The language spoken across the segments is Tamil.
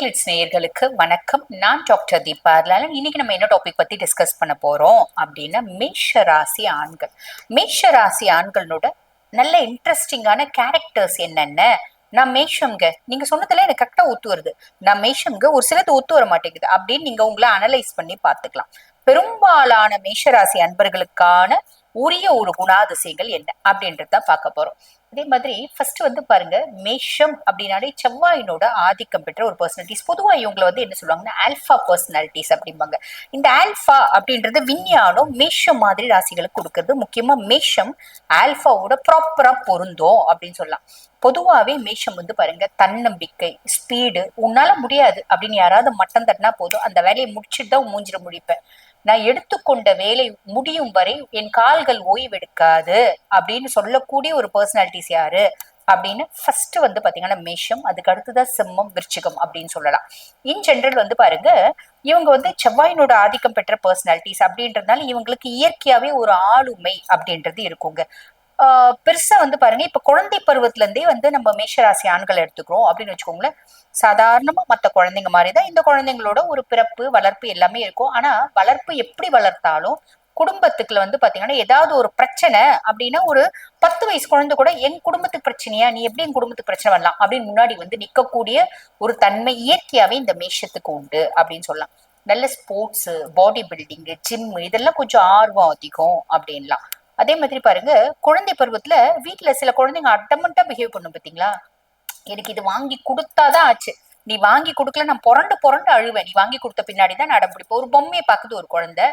கிளிட்ஸ் நேயர்களுக்கு வணக்கம். நான் டாக்டர் தீபா அதனால இன்னைக்கு நம்ம என்ன டாபிக் பத்தி டிஸ்கஸ் பண்ண போறோம் அப்படின்னா மேஷ ராசி ஆண்கள். மேஷ ராசி ஆண்களோட நல்ல இன்ட்ரெஸ்டிங்கான கேரக்டர்ஸ் என்னென்ன? நான் மேஷம்ங்க. நீங்க சொன்னதுல எனக்கு கரெக்டா ஒத்து வருது. நான் மேஷம்ங்க. ஒரு சிலது ஒத்து வர மாட்டேங்குது. அப்படின்னு நீங்க உங்களை அனலைஸ் பண்ணி பாத்துக்கலாம் பெரும்பாலான மேஷராசி அன்பர்களுக்கான உரிய ஒரு குணாதிசயங்கள் என்ன? அப்படின்றது தான் பார்க்க போறோம். அதே மாதிரி ஃபர்ஸ்ட் வந்து பாருங்க மேஷம் அப்படின்னாலே செவ்வாயினோட ஆதிக்கம் பெற்ற ஒரு பர்சனாலிட்டிஸ் பொதுவா இவங்களை வந்து என்ன சொல்லுவாங்கன்னா ஆல்ஃபா பர்சனாலிட்டிஸ் அப்படிம்பாங்க. இந்த ஆல்ஃபா அப்படின்றது விஞ்ஞானம் மேஷம் மாதிரி ராசிகளுக்கு கொடுக்கறது. முக்கியமா மேஷம் ஆல்ஃபாவோட ப்ராப்பரா பொருந்தும் அப்படின்னு சொல்லலாம். பொதுவாவே மேஷம் வந்து பாருங்க தன்னம்பிக்கை ஸ்பீடு உன்னால முடியாது அப்படின்னு யாராவது மட்டம் தட்டினா போதும். அந்த வேலையை முடிச்சுட்டு தான் மூஞ்சிட முடிப்பேன். நான் எடுத்துக்கொண்ட வேலை முடியும் வரை என் கால்கள் ஓய்வெடுக்காது அப்படின்னு சொல்லக்கூடிய ஒரு பர்சனாலிட்டிஸ் யாரு? அப்படின்னு ஃபர்ஸ்ட் வந்து பாத்தீங்கன்னா மேஷம் அதுக்கு அடுத்துதான் சிம்மம் விருச்சிகம் அப்படின்னு சொல்லலாம். இன் ஜென்ரல் வந்து பாருங்க இவங்க வந்து செவ்வாயினோட ஆதிக்கம் பெற்ற பர்சனாலிட்டிஸ் அப்படின்றதுனால இவங்களுக்கு இயற்கையாவே ஒரு ஆளுமை அப்படின்றது இருக்குங்க. பெருசா வந்து பாருங்க இப்ப குழந்தை பருவத்துல இருந்தே வந்து நம்ம மேஷராசி ஆண்கள் எடுத்துக்கிறோம் அப்படின்னு வச்சுக்கோங்களேன். சாதாரணமா மத்த குழந்தைங்க மாதிரிதான் இந்த குழந்தைங்களோட ஒரு பிறப்பு வளர்ப்பு எல்லாமே இருக்கும். ஆனா வளர்ப்பு எப்படி வளர்த்தாலும் குடும்பத்துக்குள்ள வந்து பாத்தீங்கன்னா ஏதாவது ஒரு பிரச்சனை அப்படின்னா ஒரு பத்து வயசு குழந்தை கூட என் குடும்பத்துக்கு பிரச்சனையா? நீ எப்படி என் குடும்பத்துக்கு பிரச்சனை வரலாம்? அப்படின்னு முன்னாடி வந்து நிக்கக்கூடிய ஒரு தன்மை இயற்கையாவே இந்த மேஷத்துக்கு உண்டு அப்படின்னு சொல்லலாம். நல்ல ஸ்போர்ட்ஸ் பாடி பில்டிங் ஜிம் இதெல்லாம் கொஞ்சம் ஆர்வம் அதிகம் அப்படின்லாம். அதே மாதிரி பாருங்க குழந்தை பருவத்துல வீட்டுல சில குழந்தைங்க அட்டமெண்டா பிஹேவ் பண்ணும் பாத்தீங்களா? எனக்கு இது வாங்கி கொடுத்தாதான் ஆச்சு. நீ வாங்கி கொடுக்கல நான் புரண்டு புரண்டு அழுவேன். நீ வாங்கி கொடுத்த பின்னாடி தான் நடம் ஒரு பொம்மையை பாக்குது ஒரு குழந்தை.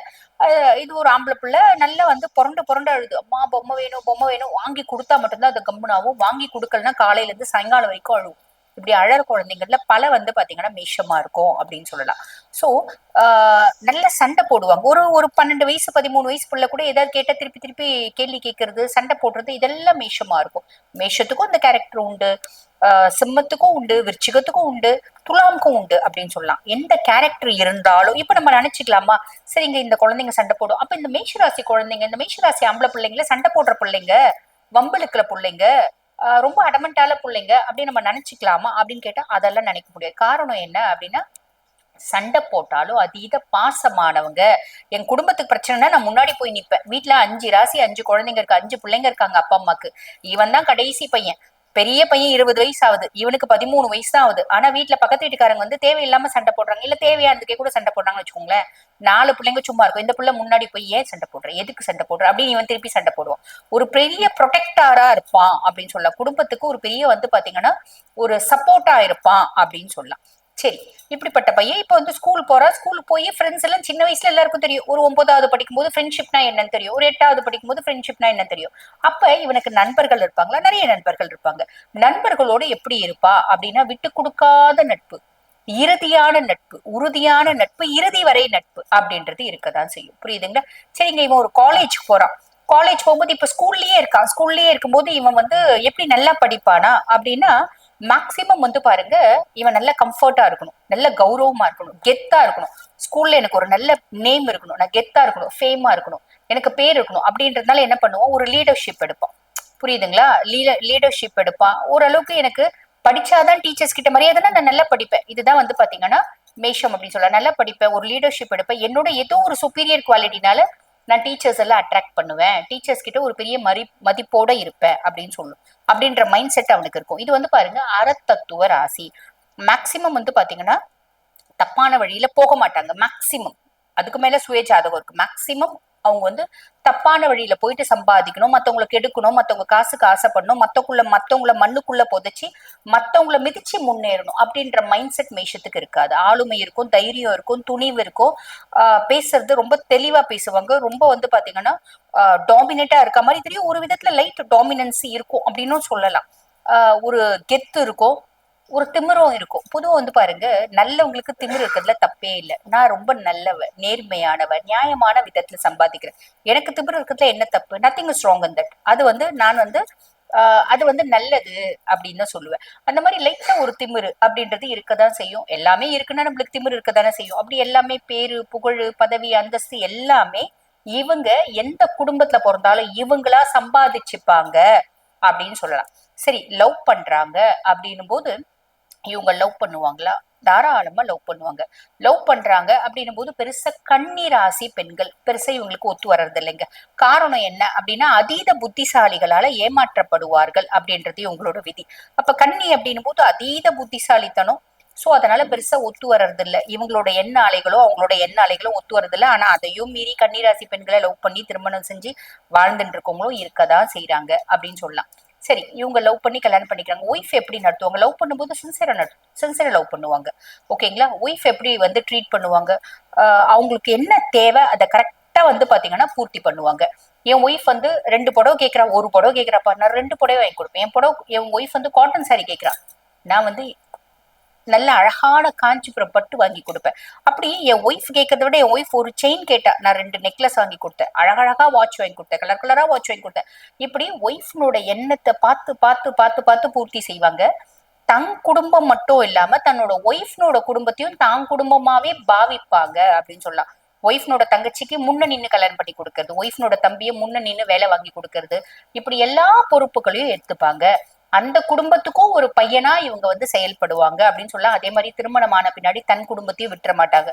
இது ஒரு ஆம்பளை பிள்ளை நல்லா வந்து புரண்டு புரண்டு அழுது. அம்மா பொம்மை வேணும் பொம்மை வேணும். வாங்கி கொடுத்தா மட்டும்தான் அது கம்முனாவும் வாங்கி கொடுக்கலன்னா காலையில இருந்து சாயங்காலம் வரைக்கும் அழுவும். இப்படி அழற குழந்தைங்கள்ல பல வந்து பாத்தீங்கன்னா மேஷமா இருக்கும் அப்படின்னு சொல்லலாம். சோ ஆஹ் நல்ல சண்டை போடுவாங்க. ஒரு ஒரு பன்னெண்டு வயசு பதிமூணு வயசு பிள்ளை கூட ஏதாவது கேட்டா திருப்பி திருப்பி கேள்வி கேட்கறது சண்டை போடுறது இதெல்லாம் மேஷமா இருக்கும். மேஷத்துக்கும் அந்த கேரக்டர் உண்டு. ஆஹ் சிம்மத்துக்கும் உண்டு விருச்சிகத்துக்கும் உண்டு துலாமுக்கும் உண்டு அப்படின்னு சொல்லலாம். எந்த கேரக்டர் இருந்தாலும் இப்ப நம்ம நினைச்சுக்கலாமா? சரிங்க இந்த குழந்தைங்க சண்டை போடும். அப்ப இந்த மேஷராசி குழந்தைங்க இந்த மேஷராசி ஆம்பளை பிள்ளைங்கள சண்டை போடுற பிள்ளைங்க வம்பளுக்குற பிள்ளைங்க ரொம்ப அடமெண்டால பிள்ளைங்க அப்படின்னு நம்ம நினைச்சுக்கலாமா? அப்படின்னு கேட்டால் அதெல்லாம் நினைக்க முடியாது. காரணம் என்ன அப்படின்னா சண்டை போட்டாலும் அதீத பாசமானவங்க. என் குடும்பத்துக்கு பிரச்சனைனா நான் முன்னாடி போய் நிப்பேன். வீட்டுல அஞ்சு ராசி அஞ்சு குழந்தைங்க இருக்கு அஞ்சு பிள்ளைங்க இருக்காங்க அப்பா அம்மாக்கு. இவன் தான் கடைசி பையன். பெரிய பையன் இருபது வயசு ஆகுது இவனுக்கு பதிமூணு வயசு தான் ஆகுது ஆனா வீட்டுல பக்கத்து வீட்டுக்காரங்க வந்து தேவையில்லாம சண்டை போடுறாங்க. இல்ல தேவையானதுக்கே கூட சண்டை போடுறாங்கன்னு வச்சுக்கோங்களேன். நாலு பிள்ளைங்க சும்மா இருக்கும். இந்த பிள்ளை முன்னாடி போய் ஏன் சண்டை போடுற? எதுக்கு சண்டை போடுற? அப்படின்னு இவன் திருப்பி சண்டை போடுவான். ஒரு பெரிய ப்ரொடெக்டாரா இருப்பான் அப்படின்னு சொல்லலாம். குடும்பத்துக்கு ஒரு பெரிய வந்து பாத்தீங்கன்னா ஒரு சப்போர்ட்டா இருப்பான் அப்படின்னு சொல்லலாம். சரி இப்படிப்பட்ட பையன் இப்போ வந்து ஸ்கூல் போறா. ஸ்கூல் போய் ஃப்ரெண்ட்ஸ் எல்லாம் சின்ன வயசுல எல்லாருக்கும் தெரியும். ஒரு ஒன்பதாவது படிக்கும்போது ஃப்ரெண்ட்ஷிப்னா என்னன்னு தெரியும். ஒரு எட்டாவது படிக்கும்போது ஃப்ரெண்ட்ஷிப்னா என்ன தெரியும். அப்ப இவனுக்கு நண்பர்கள் இருப்பாங்களா? நிறைய நண்பர்கள் இருப்பாங்க. நண்பர்களோட எப்படி இருப்பா அப்படின்னா விட்டு கொடுக்காத நட்பு இறுதியான நட்பு உறுதியான நட்பு இறுதி வரை நட்பு அப்படின்றது இருக்கதான் செய்யும். புரியுதுங்களா? சரிங்க இவன் ஒரு காலேஜ் போறான். காலேஜ் போகும்போது இப்ப ஸ்கூல்லயே இருக்கான். ஸ்கூல்லயே இருக்கும்போது இவன் வந்து எப்படி நல்லா படிப்பானா அப்படின்னா மேக்சிமம் வந்து பாருங்க இவன் நல்ல கம்ஃபர்ட்டா இருக்கணும். நல்ல கௌரவமா இருக்கணும். கெத்தா இருக்கணும். ஸ்கூல்ல எனக்கு ஒரு நல்ல நேம் இருக்கணும். நான் கெத்தா இருக்கணும். ஃபேமா இருக்கணும். எனக்கு பேர் இருக்கணும். அப்படின்றதுனால என்ன பண்ணுவான்? ஒரு லீடர்ஷிப் எடுப்பான். புரியுதுங்களா? லீடர் லீடர்ஷிப் எடுப்பான். ஓரளவுக்கு எனக்கு படிச்சாதான் டீச்சர்ஸ் கிட்ட மரியாதைனா நான் நல்லா படிப்பேன். இதுதான் வந்து பாத்தீங்கன்னா மேஷம் அப்படின்னு சொல்ல நல்லா படிப்பேன். ஒரு லீடர்ஷிப் எடுப்பேன். என்னோட ஏதோ ஒரு சுப்பீரியர் குவாலிட்டினால நான் டீச்சர்ஸ் எல்லாம் அட்ராக்ட் பண்ணுவேன். டீச்சர்ஸ் கிட்ட ஒரு பெரிய மதி மதிப்போட இருப்பேன் அப்படின்னு சொல்லும். அப்படின்ற மைண்ட் செட் அவனுக்கு இருக்கும். இது வந்து பாருங்க அறத்தத்துவ ராசி. மேக்சிமம் வந்து பாத்தீங்கன்னா தப்பான வழியில போக மாட்டாங்க. மேக்சிமம் அதுக்கு மேல சுய ஜாதகம் இருக்கு. மேக்சிமம் அவங்க வந்து தப்பான வழியில போயிட்டு சம்பாதிக்கணும் மத்தவங்களை கெடுக்கணும் மத்தவங்க காசுக்கு ஆசைப்படணும் மத்தக்குள்ள மத்தவங்கள மண்ணுக்குள்ள புதைச்சி மத்தவங்கள மிதிச்சு முன்னேறணும் அப்படின்ற மைண்ட் செட் மேஷத்துக்கு இருக்காது. ஆளுமை இருக்கும் தைரியம் இருக்கும் துணிவு இருக்கும். ஆஹ் பேசுறது ரொம்ப தெளிவா பேசுவாங்க. ரொம்ப வந்து பாத்தீங்கன்னா டாமினேட்டா இருக்க மாதிரி தெரியும். ஒரு விதத்துல லைட் டாமினன்சி இருக்கும் அப்படின்னும் சொல்லலாம். ஆஹ் ஒரு கெத்து இருக்கும். ஒரு திமிரும் இருக்கும். பொதுவாக வந்து பாருங்க நல்லவங்களுக்கு திமிரு இருக்கிறதுல தப்பே இல்லை. நான் ரொம்ப நல்லவ நேர்மையானவ நியாயமான விதத்துல சம்பாதிக்கிறேன். எனக்கு திமிரு இருக்கிறதுல என்ன தப்பு? நத்திங் ஸ்ட்ராங் அண்ட் தட் அது வந்து நான் வந்து ஆஹ் அது வந்து நல்லது அப்படின்னு தான் சொல்லுவேன். அந்த மாதிரி லைட்டா ஒரு திமிரு அப்படின்றது இருக்கதான் செய்யும். எல்லாமே இருக்குன்னா நம்மளுக்கு திமிரு இருக்கதானே செய்யும். அப்படி எல்லாமே பேரு புகழ் பதவி அந்தஸ்து எல்லாமே இவங்க எந்த குடும்பத்துல பிறந்தாலும் இவங்களா சம்பாதிச்சுப்பாங்க அப்படின்னு சொல்லலாம். சரி லவ் பண்றாங்க அப்படின்னும் போது இவங்க லவ் பண்ணுவாங்களா? தாராளமா லவ் பண்ணுவாங்க. லவ் பண்றாங்க அப்படின்னும் போது பெருசா கண்ணீராசி பெண்கள் பெருசா இவங்களுக்கு ஒத்து வர்றது இல்லைங்க. காரணம் என்ன அப்படின்னா அதீத புத்திசாலிகளால ஏமாற்றப்படுவார்கள் அப்படின்றது இவங்களோட விதி. அப்ப கண்ணி அப்படின்னும் போது அதீத புத்திசாலித்தனம். சோ அதனால பெருசா ஒத்து வர்றது இல்ல. இவங்களோட எண்ண அலைகளோ அவங்களோட எண்ண அலைகளோ ஒத்து வர்றது இல்ல. ஆனா அதையும் மீறி கன்னிராசி பெண்களை லவ் பண்ணி திருமணம் செஞ்சு வாழ்ந்துட்டு இருக்கவங்களும் இருக்கதான் செய்யறாங்க அப்படின்னு சொல்லலாம். சரி இவங்க லவ் பண்ணி கல்யாணம் பண்ணிக்கிறாங்க. ஒய்ஃப் எப்படி நடத்துவாங்க? லவ் பண்ணும்போது சின்சியராக நட சின்சியராக லவ் பண்ணுவாங்க. ஓகேங்களா ஒய்ஃப் எப்படி வந்து ட்ரீட் பண்ணுவாங்க? அவங்களுக்கு என்ன தேவை? அதை கரெக்டாக வந்து பார்த்தீங்கன்னா பூர்த்தி பண்ணுவாங்க. என் ஒய்ஃப் வந்து ரெண்டு புடவை கேட்குறா ஒரு புடவை கேட்குறாப்பா நான் ரெண்டு புடவை வாங்கி கொடுப்பேன். என் புடவை என் ஒய்ஃப் வந்து காட்டன் சாரி கேட்குறான் நான் வந்து நல்ல அழகான காஞ்சிபுரம் பட்டு வாங்கி கொடுப்பேன். அப்படி என் ஒய்ஃப் கேட்கறத விட என் ஒய்ஃப் ஒரு செயின் கேட்டா நான் ரெண்டு நெக்லஸ் வாங்கி கொடுத்தேன். அழகழகா வாட்ச் வாங்கி கொடுத்தேன். கலர் கலரா வாட்ச் வாங்கி கொடுத்தேன். இப்படி ஒய்ஃப்னோட எண்ணத்தை பார்த்து பார்த்து பார்த்து பார்த்து பூர்த்தி செய்வாங்க. தன் குடும்பம் மட்டும் இல்லாம தன்னோட ஒய்ஃப்னோட குடும்பத்தையும் தான் குடும்பமாவே பாவிப்பாங்க அப்படின்னு சொல்லலாம். ஒய்ஃப்னோட தங்கச்சிக்கு முன்ன நின்று கல்யாணம் பண்ணி கொடுக்கறது. ஒய்ஃப்னோட தம்பியை முன்ன நின்று வேலை வாங்கி கொடுக்கறது. இப்படி எல்லா பொறுப்புகளையும் எடுத்துப்பாங்க. அந்த குடும்பத்துக்கும் ஒரு பையனா இவங்க வந்து செயல்படுவாங்க அப்படின்னு சொல்லலாம். அதே மாதிரி திருமணமான பின்னாடி தன் குடும்பத்தையும் விட்டுற மாட்டாங்க.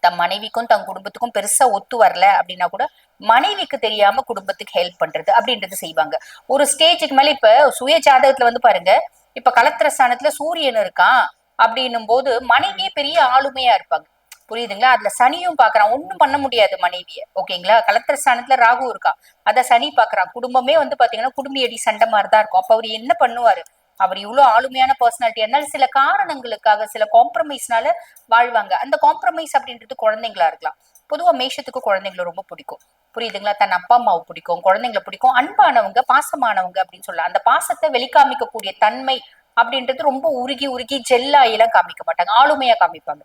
தன் மனைவிக்கும் தன் குடும்பத்துக்கும் பெருசா ஒத்து வரல அப்படின்னா கூட மனைவிக்கு தெரியாம குடும்பத்துக்கு ஹெல்ப் பண்றது அப்படின்றது செய்வாங்க. ஒரு ஸ்டேஜுக்கு மேல இப்ப சுய ஜாதகத்துல வந்து பாருங்க. இப்ப கலத்திர ஸ்தானத்துல சூரியன் இருக்கான் அப்படின்னும் போது மனைவியே பெரிய ஆளுமையா இருப்பாங்க. புரியுதுங்களா? அதுல சனியும் பாக்குறான். ஒண்ணும் பண்ண முடியாது மனைவிய. ஓகேங்களா? கலத்திர ஸ்தானத்துல ராகு இருக்கா? அத சனி பாக்குறான். குடும்பமே வந்து பாத்தீங்கன்னா குடும்பியடி சண்டை மாதிரிதான் இருக்கும். அப்ப அவர் என்ன பண்ணுவாரு? அவர் இவ்வளவு ஆளுமையான பர்சனாலிட்டி இருந்தாலும் சில காரணங்களுக்காக சில காம்ப்ரமைஸ்னால வாழ்வாங்க. அந்த காம்ப்ரமைஸ் அப்படின்றது குழந்தைங்களா இருக்கலாம். பொதுவா மேஷத்துக்கு குழந்தைங்களை ரொம்ப பிடிக்கும். புரியுதுங்களா? தன் அப்பா அம்மாவை பிடிக்கும். குழந்தைங்களை பிடிக்கும். அன்பானவங்க பாசமானவங்க அப்படின்னு சொல்லலாம். அந்த பாசத்தை வெளிக்காமிக்கக்கூடிய தன்மை அப்படின்றது ரொம்ப உருகி உருகி ஜெல்லாயெல்லாம் காமிக்க மாட்டாங்க. ஆளுமையா காமிப்பாங்க.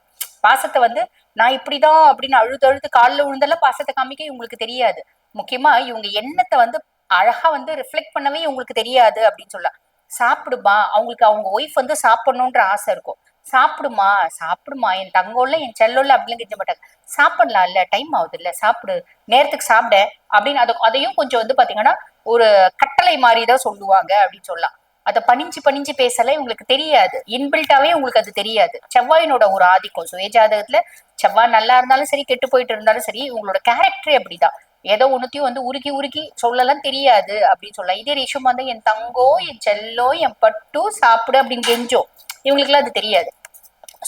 பாசத்தை வந்து நான் இப்படிதான் அப்படின்னு அழுது அழுது காலில் விழுந்தெல்லாம் பாசத்தை காமிக்க இவங்களுக்கு தெரியாது. முக்கியமா இவங்க எண்ணத்தை வந்து அழகா வந்து ரிஃப்ளெக்ட் பண்ணவே இவங்களுக்கு தெரியாது அப்படின்னு சொல்லலாம் சாப்பிடுமா? அவங்களுக்கு அவங்க ஒய்ஃப் வந்து சாப்பிடணுன்ற ஆசை இருக்கும். சாப்பிடுமா? சாப்பிடுமா? என் தங்கோல்ல என் செல்லோல்ல அப்படின்னு கெஞ்ச மாட்டாங்க. சாப்பிடலாம் இல்ல டைம் ஆகுது இல்ல சாப்பிடு. நேரத்துக்கு சாப்பிட அப்படின்னு அதையும் கொஞ்சம் வந்து பாத்தீங்கன்னா ஒரு கட்டளை மாதிரி தான் சொல்லுவாங்க அப்படின்னு சொல்லலாம். அதை பணிஞ்சு பணிஞ்சு பேசல இவங்களுக்கு தெரியாது. இன்பில்ட்டாவே உங்களுக்கு அது தெரியாது. செவ்வாயினோட ஒரு ஆதிக்கம் சுயஜாதகத்துல செவ்வாய் நல்லா இருந்தாலும் சரி கெட்டு போயிட்டு இருந்தாலும் சரி உங்களோட கேரக்டரே அப்படிதான். ஏதோ ஒன்னுத்தையும் வந்து உருகி உருகி சொல்லலாம் தெரியாது அப்படின்னு சொல்லலாம் இதே ரேஷம் வந்து என் தங்கோ என் செல்லோ என் பட்டு சாப்பிடு அப்படின்னு கெஞ்சோம் இவங்களுக்குலாம் அது தெரியாது.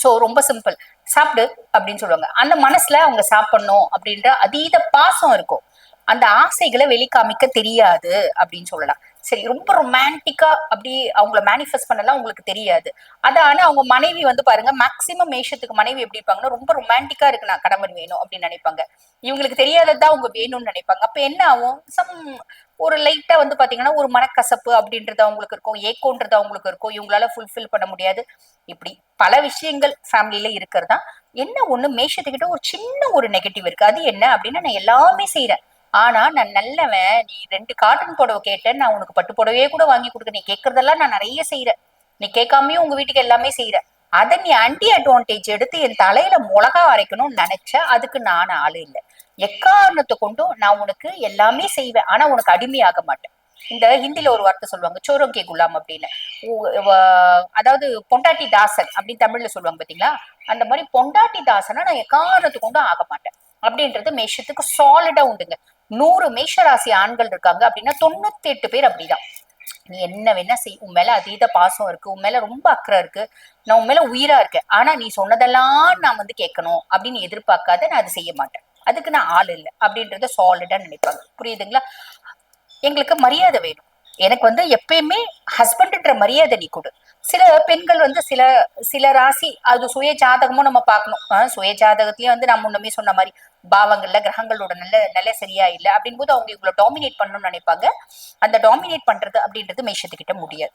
சோ ரொம்ப சிம்பிள் சாப்பிடு அப்படின்னு சொல்லுவாங்க. அந்த மனசுல அவங்க சாப்பிடணும் அப்படின்ற அதீத பாசம் இருக்கும். அந்த ஆசைகளை வெளிக்காமிக்க தெரியாது அப்படின்னு சொல்லலாம். சரி ரொம்ப ரொமான்டிக்கா அப்படி அவங்கள மேனிஃபெஸ்ட் பண்ணலாம் உங்களுக்கு தெரியாது. அதான அவங்க மனைவி வந்து பாருங்க மேக்சிமம் மேஷத்துக்கு மனைவி எப்படி இருப்பாங்கன்னா ரொம்ப ரொமான்டிக்கா இருக்கு நான் கணவன் வேணும் அப்படின்னு நினைப்பாங்க. இவங்களுக்கு தெரியாததான் அவங்க வேணும்னு நினைப்பாங்க. அப்ப என்ன ஆகும்? சம் ஒரு லைட்டா வந்து பாத்தீங்கன்னா ஒரு மனக்கசப்பு அப்படின்றது அவங்களுக்கு இருக்கும். ஏக்கோன்றது அவங்களுக்கு இருக்கும். இவங்களால ஃபுல்ஃபில் பண்ண முடியாது. இப்படி பல விஷயங்கள் ஃபேமிலியில இருக்கிறதா? என்ன ஒண்ணு? மேஷத்துக்கிட்ட ஒரு சின்ன ஒரு நெகட்டிவ் இருக்கு. அது என்ன? அப்படின்னா நான் எல்லாமே செய்யறேன் ஆனா நான் நல்லவன். நீ ரெண்டு காட்டன் புடவை கேட்டேன் நான் உனக்கு பட்டு புடவையே கூட வாங்கி கொடுக்க. நீ கேட்கறதெல்லாம் நான் நிறைய செய்யறேன் நீ கேட்காமயும் உங்க வீட்டுக்கு எல்லாமே செய்யற அதை நீ ஆன்டி அட்வான்டேஜ் எடுத்து என் தலையில மிளகா அரைக்கணும்னு நினைச்ச அதுக்கு நான் ஆளு இல்லை. எக்காரணத்தை கொண்டும் நான் உனக்கு எல்லாமே செய்வேன். ஆனா உனக்கு அடிமையாக மாட்டேன். இந்த ஹிந்தில ஒரு வார்த்தை சொல்லுவாங்க சோரோங்கே குலாம் அப்படின்னு. அதாவது பொண்டாட்டி தாசன் அப்படின்னு தமிழ்ல சொல்லுவாங்க பாத்தீங்களா? அந்த மாதிரி பொண்டாட்டி தாசனா நான் எக்காரணத்தை கொண்டும் ஆக மாட்டேன். அப்படின்றது மேஷத்துக்கு சாலிடா உண்டுங்க. நூறு மேஷராசி ஆண்கள் இருக்காங்க அப்படின்னா தொண்ணூத்தி எட்டு பேர் அப்படிதான். நீ என்ன வேணா செய். உன் மேல அதீத பாசம் இருக்கு. உன் மேல ரொம்ப அக்கறை இருக்கு. நான் உன் மேல உயிரா இருக்கேன். ஆனா நீ சொன்னதெல்லாம் நான் வந்து கேட்கணும் அப்படின்னு எதிர்பார்க்காத நான் அதை செய்ய மாட்டேன். அதுக்கு நான் ஆள் இல்லை அப்படின்றத சாலிடா நினைப்பாங்க. புரியுதுங்களா? எங்களுக்கு மரியாதை வேணும். எனக்கு வந்து எப்பயுமே ஹஸ்பண்ட்ன்ற மரியாதை நீ கொடு. சில பெண்கள் வந்து சில சில ராசி அது சுய ஜாதகமும் நம்ம பார்க்கணும். ஆஹ் சுய ஜாதகத்திலயும் வந்து நான் முன்னமே சொன்ன மாதிரி பாவங்கள்ல கிரகங்களோட நல்ல நல்ல சரியா இல்லை அப்படின் போது அவங்க இவ்வளவு டாமினேட் பண்ணணும்னு நினைப்பாங்க. அந்த டாமினேட் பண்றது அப்படின்றது மேஷத்துக்கிட்ட முடியாது.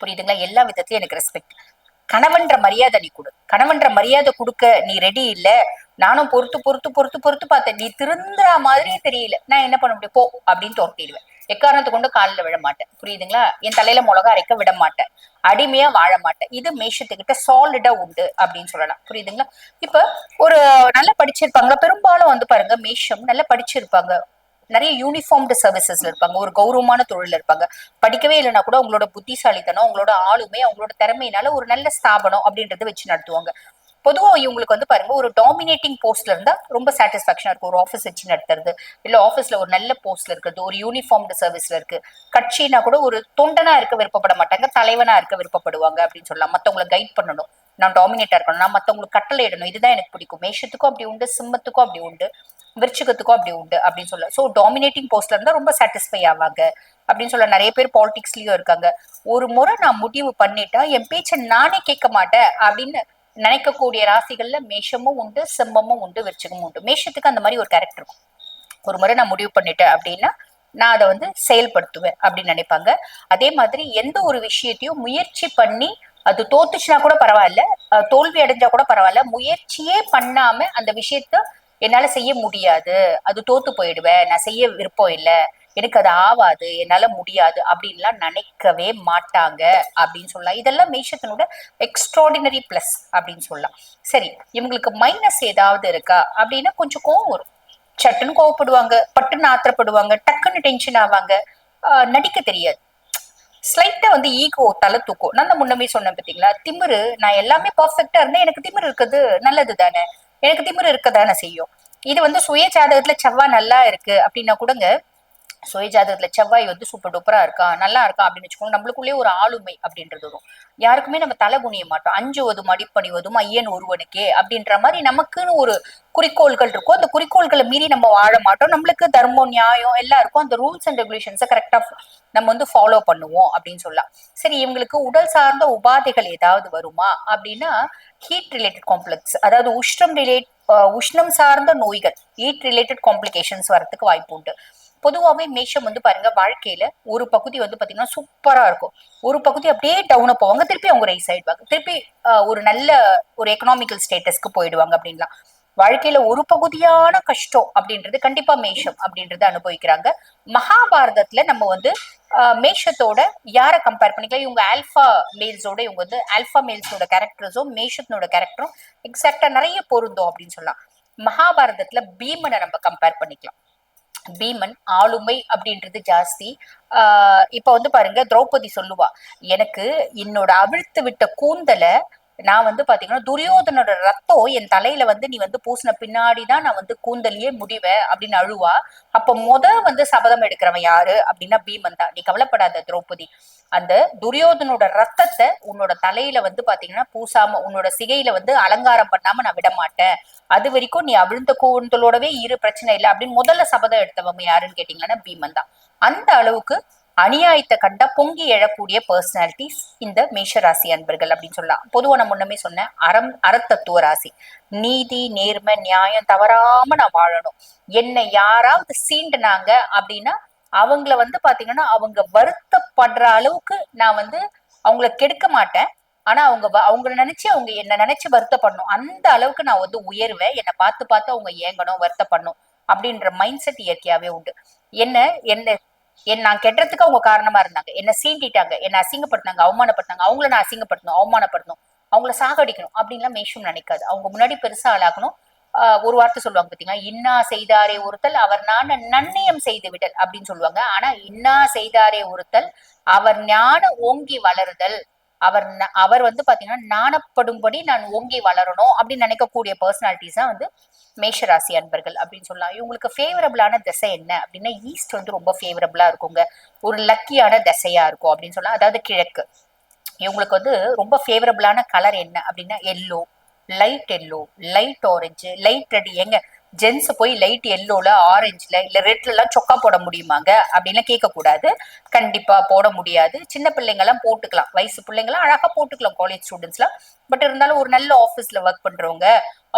புரியுதுங்களா? எல்லா விதத்திலயும் எனக்கு ரெஸ்பெக்ட் கணவன்ற மரியாதை நீ கொடு. கணவன்ற மரியாதை கொடுக்க நீ ரெடி இல்ல. நானும் பொறுத்து பொறுத்து பொறுத்து பொறுத்து பார்த்தேன். நீ திருந்துற மாதிரியே தெரியல. நான் என்ன பண்ண முடியும்? போ அப்படின்னு தோட்டிடுவேன் எக்காரணத்தை கொண்டு காலில் விழ மாட்டேன். புரியுதுங்களா? என் தலையில மிளகா அரைக்க விட மாட்டேன். அடிமையா வாழ மாட்டேன். இது மேஷத்துக்கிட்ட சாலிடா உண்டு அப்படின்னு சொல்லலாம். புரியுதுங்களா? இப்ப ஒரு நல்லா படிச்சிருப்பாங்க. பெரும்பாலும் வந்து பாருங்க மேஷம் நல்லா படிச்சிருப்பாங்க. நிறைய யூனிஃபார்ம்டு சர்வீசஸ்ல இருப்பாங்க. ஒரு கௌரவமான தொழில் இருப்பாங்க. படிக்கவே இல்லைன்னா கூட உங்களோட புத்திசாலித்தனம் உங்களோட ஆளுமை அவங்களோட திறமையினால ஒரு நல்ல ஸ்தாபனம் அப்படின்றத வச்சு நடத்துவாங்க. பொதுவா இவங்களுக்கு வந்து பாருங்க ஒரு டாமினேட்டிங் போஸ்ட்ல இருந்தா ரொம்ப சாட்டிஸ்பாக்சனா இருக்கும். ஒரு ஆஃபீஸ் வச்சு நடத்துறது இல்ல ஆஃபீஸ்ல ஒரு நல்ல போஸ்ட்ல இருக்கிறது ஒரு யூனிஃபார்ம்டு சர்வீஸ்ல இருக்கு. கட்சினா கூட ஒரு தொண்டனா இருக்க விருப்பப்பட மாட்டாங்க தலைவனா இருக்க விருப்பப்படுவாங்க அப்படின்னு சொல்லலாம். மத்தவங்களை கைட் பண்ணணும். நான் டாமினேட்டா இருக்கணும். நான் மத்தவங்களுக்கு கட்டளை இடணும். இதுதான் எனக்கு பிடிக்கும். மேஷத்துக்கும் அப்படி உண்டு சிம்மத்துக்கும் அப்படி உண்டு விருச்சிகத்துக்கும் அப்படி உண்டு அப்படின்னு சொல்ல சோ டாமினேட்டிங் போஸ்ட்ல இருந்தா ரொம்ப சாட்டிஸ்ஃபை ஆவாங்க அப்படின்னு சொல்ல நிறைய பேர் பாலிடிக்ஸ்லயும் இருக்காங்க. ஒரு முறை நான் முடிவு பண்ணிட்டா என் பேச்சை நானே கேட்க மாட்டேன் அப்படின்னு நினைக்கக்கூடிய ராசிகள்ல மேஷமும் உண்டு செம்மமும் உண்டு விருச்சகமும் உண்டு. மேஷத்துக்கு அந்த மாதிரி ஒரு கேரக்டர் இருக்கும். ஒரு முறை நான் முடிவு பண்ணிட்டேன் அப்படின்னா நான் அதை வந்து செயல்படுத்துவேன் அப்படின்னு நினைப்பாங்க. அதே மாதிரி எந்த ஒரு விஷயத்தையும் முயற்சி பண்ணி அது தோத்துச்சுன்னா கூட பரவாயில்ல தோல்வி அடைஞ்சா கூட பரவாயில்ல முயற்சியே பண்ணாம அந்த விஷயத்த என்னால செய்ய முடியாது. அது தோத்து போயிடுவேன் நான் செய்ய விருப்பம் இல்லை எனக்கு அது ஆவாது என்னால முடியாது அப்படின்லாம் நினைக்கவே மாட்டாங்க அப்படின்னு சொல்லலாம். இதெல்லாம் மேஷத்தினோட எக்ஸ்ட்ராடினரி பிளஸ் அப்படின்னு சொல்லலாம். சரி இவங்களுக்கு மைனஸ் ஏதாவது இருக்கா? அப்படின்னா கொஞ்சம் கோவம் வரும். சட்டுன்னு கோவப்படுவாங்க பட்டுன்னு ஆத்திரப்படுவாங்க டக்குன்னு டென்ஷன் ஆவாங்க. நடிக்க தெரியாது. ஸ்லைட்டா வந்து ஈகோ தலை தூக்கும். நான் தான் முன்னமே சொன்னேன் பார்த்தீங்களா? திமிரு நான் எல்லாமே பர்ஃபெக்டா இருந்தேன். எனக்கு திமிரு இருக்குது நல்லது தானே? எனக்கு திமிரு இருக்க தானே செய்யும்? இது வந்து சுய ஜாதகத்துல செவ்வாய் நல்லா இருக்கு அப்படின்னா கூடங்க சுய ஜாதகத்துல செவ்வாய் வந்து சூப்பர் டூப்பரா இருக்கா? நல்லா இருக்கா? அப்படின்னு வச்சுக்கோங்க. நம்மளுக்குள்ளேயே ஒரு ஆளுமை அப்படின்றது வரும். யாருக்குமே நம்ம தலை குனிய மாட்டோம். அஞ்சுவதும் அடிப்பணிவதும் ஐயன் ஒருவனுக்கே அப்படின்ற மாதிரி நமக்குன்னு ஒரு குறிக்கோள்கள் இருக்கும். அந்த குறிக்கோள்களை மீறி நம்ம வாழ மாட்டோம். நம்மளுக்கு தர்மம் நியாயம் எல்லாம் இருக்கும். அந்த ரூல்ஸ் அண்ட் ரெகுலேஷன்ஸை கரெக்டா நம்ம வந்து ஃபாலோ பண்ணுவோம் அப்படின்னு சொல்லலாம். சரி இவங்களுக்கு உடல் சார்ந்த உபாதைகள் ஏதாவது வருமா? அப்படின்னா ஹீட் ரிலேட்டட் காம்ப்ளெக்ஸ் அதாவது உஷ்ணம் ரிலேட் உஷ்ணம் சார்ந்த நோய்கள் ஹீட் ரிலேட்டட் காம்ப்ளிகேஷன்ஸ் வரதுக்கு வாய்ப்பு உண்டு. பொதுவாகவே மேஷம் வந்து பாருங்க வாழ்க்கையில ஒரு பகுதி வந்து பாத்தீங்கன்னா சூப்பரா இருக்கும். ஒரு பகுதி அப்படியே டவுன போவாங்க. திருப்பி அவங்க ரைஸ் ஆயிடுவாங்க. திருப்பி ஒரு நல்ல ஒரு எக்கனாமிக்கல் ஸ்டேட்டஸ்க்கு போயிடுவாங்க அப்படின்லாம். வாழ்க்கையில ஒரு பகுதியான கஷ்டம் அப்படின்றது கண்டிப்பா மேஷம் அப்படின்றத அனுபவிக்கிறாங்க. மகாபாரதத்துல நம்ம வந்து ஆஹ், மேஷத்தோட யார கம்பேர் பண்ணிக்கலாம்? இவங்க ஆல்பா மேல்ஸோட இவங்க வந்து ஆல்பா மேல்ஸோட கேரக்டர்ஸும் மேஷத்தினோட கேரக்டரும் எக்ஸாக்டா நிறைய பொருந்தும் அப்படின்னு சொல்லலாம். மகாபாரதத்துல பீமனை நம்ம கம்பேர் பண்ணிக்கலாம். பீமன் ஆளுமை அப்படின்றது ஜாஸ்தி. ஆஹ் இப்ப வந்து பாருங்க திரௌபதி சொல்லுவா எனக்கு என்னோட அவிழ்த்து விட்ட கூந்தலை நான் வந்து பாத்தீங்கன்னா துரியோதனோட ரத்தம் என் தலையில வந்து நீ வந்து பூசின பின்னாடிதான் நான் வந்து கூந்தலியே முடிவேன் அப்படின்னு அழுவா. அப்ப முத வந்து சபதம் எடுக்கிறவன் யாரு அப்படின்னா பீமன் தான். நீ கவலைப்படாத திரௌபதி. அந்த துரியோதனோட ரத்தத்தை உன்னோட தலையில வந்து பாத்தீங்கன்னா பூசாம உன்னோட சிகையில வந்து அலங்காரம் பண்ணாம நான் விட மாட்டேன். அது வரைக்கும் நீ அவிழ்ந்த கூந்தலோடவே இரு பிரச்சனை இல்லை அப்படின்னு முதல்ல சபதம் எடுத்தவங்க யாருன்னு கேட்டீங்கன்னா பீமன் தான். அந்த அளவுக்கு அநியாயத்தை கண்டா பொங்கி எழக்கூடிய பர்சனாலிட்டிஸ் இந்த மேஷராசி அன்பர்கள் அப்படின்னு சொல்லலாம். பொதுவாக நான் முன்னமே சொன்னேன் அறம் அறத்தத்துவ ராசி. நீதி நேர்மை நியாயம் தவறாம நான் வாழணும். என்னை யாராவது சீண்டுனாங்க அப்படின்னா அவங்கள வந்து பாத்தீங்கன்னா அவங்க வருத்தப்படுற அளவுக்கு நான் வந்து அவங்கள கெடுக்க மாட்டேன். ஆனா அவங்க வ- அவங்கள நினைச்சு அவங்க என்ன நினைச்சு வருத்தப்படணும். அந்த அளவுக்கு நான் வந்து உயர்வேன். என்னை பார்த்து பார்த்து அவங்க ஏங்கணும் வருத்தப்படணும் அப்படின்ற மைண்ட் செட் இயற்கையாவே உண்டு. என்ன என்ன என் நான் கெட்டதுக்கு அவங்க காரணமா இருந்தாங்க. என்ன சீண்டிட்டாங்க. என்ன அசிங்கப்படுத்தினாங்க அவமானப்படுத்தினாங்க. அவங்கள நான் அசிங்கப்படுத்தணும் அவமானப்படுத்தணும். அவங்கள சாகடிக்கணும் அப்படின்லாம் மேஷம் நினைக்காது. அவங்க முன்னாடி பெருசா ஆளாகணும். ஆஹ் ஒரு வார்த்தை சொல்லுவாங்க பாத்தீங்கன்னா இன்னா செய்தாரே ஒருத்தல் அவர் நான் நன்னயம் செய்து விடல் அப்படின்னு சொல்லுவாங்க. ஆனா இன்னா செய்தாரே ஒருத்தல் அவர் ஞான ஓங்கி வளருதல் அவர் அவர் வந்து பாத்தீங்கன்னா நாணப்படும்படி நான் ஓங்கி வளரணும் அப்படின்னு நினைக்கக்கூடிய பர்சனாலிட்டிஸ் தான் வந்து மேஷராசி அன்பர்கள் அப்படின்னு சொல்லலாம். இவங்களுக்கு ஃபேவரபிளான திசை என்ன? அப்படின்னா ஈஸ்ட் வந்து ரொம்ப ஃபேவரபிளா இருக்குங்க. ஒரு லக்கியான திசையா இருக்கும் அப்படின்னு சொல்லலாம். அதாவது கிழக்கு. இவங்களுக்கு வந்து ரொம்ப ஃபேவரபிளான கலர் என்ன? அப்படின்னா yellow light yellow light orange light red எங்க ஜென்ஸ் போய் லைட் எல்லோல ஆரஞ்சுல இல்ல ரெட்ல எல்லாம் சொக்கா போட முடியுமாங்க? அப்படின்னு கேட்க கூடாது கண்டிப்பா போட முடியாது. சின்ன பிள்ளைங்க எல்லாம் போட்டுக்கலாம். வயசு பிள்ளைங்க எல்லாம் அழகா போட்டுக்கலாம் காலேஜ் ஸ்டூடெண்ட்ஸ்லாம் பட் இருந்தாலும் ஒரு நல்ல ஆபீஸ்ல ஒர்க் பண்றவங்க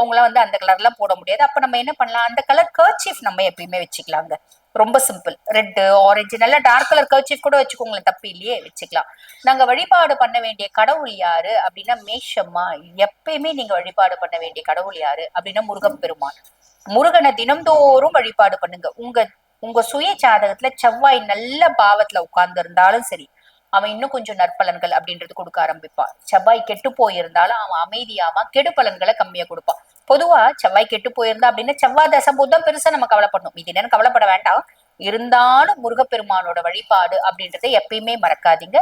அவங்களாம் வந்து அந்த கலர்லாம் போட முடியாது. அப்ப நம்ம என்ன பண்ணலாம்? அந்த கலர் கர்ச்சீஃப் நம்ம எப்பயுமே வச்சுக்கலாங்க. ரொம்ப சிம்பிள் ரெட்டு ஆரஞ்சு நல்ல டார்க் கலர் கர்ச்சீஃப் கூட வச்சுக்கோங்களேன். தப்பு இல்லையே வச்சுக்கலாம். நாங்க வழிபாடு பண்ண வேண்டிய கடவுள் யாரு? அப்படின்னா மேஷம்மா. எப்பயுமே நீங்க வழிபாடு பண்ண வேண்டிய கடவுள் யாரு? அப்படின்னா முருகப்பெருமான். முருகனை தினம்தோறும் வழிபாடு பண்ணுங்க. உங்க உங்க சுய ஜாதகத்துல செவ்வாய் நல்ல பாவத்துல உட்கார்ந்து இருந்தாலும் சரி அவன் இன்னும் கொஞ்சம் நற்பலன்கள் அப்படின்றது கொடுக்க ஆரம்பிப்பான். செவ்வாய் கெட்டு போயிருந்தாலும் அவன் அமைதியாவான் கெடு பலன்களை கம்மியா கொடுப்பான். பொதுவா செவ்வாய் கெட்டு போயிருந்தா அப்படின்னா செவ்வாய் தசை புத்தம் பெருசா நம்ம கவலைப்படணும். இது என்னன்னு கவலைப்பட வேண்டாம். இருந்தாலும் முருகப்பெருமானோட வழிபாடு அப்படின்றத எப்பயுமே மறக்காதீங்க.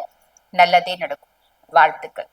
நல்லதே நடக்கும். வாழ்த்துக்கள்.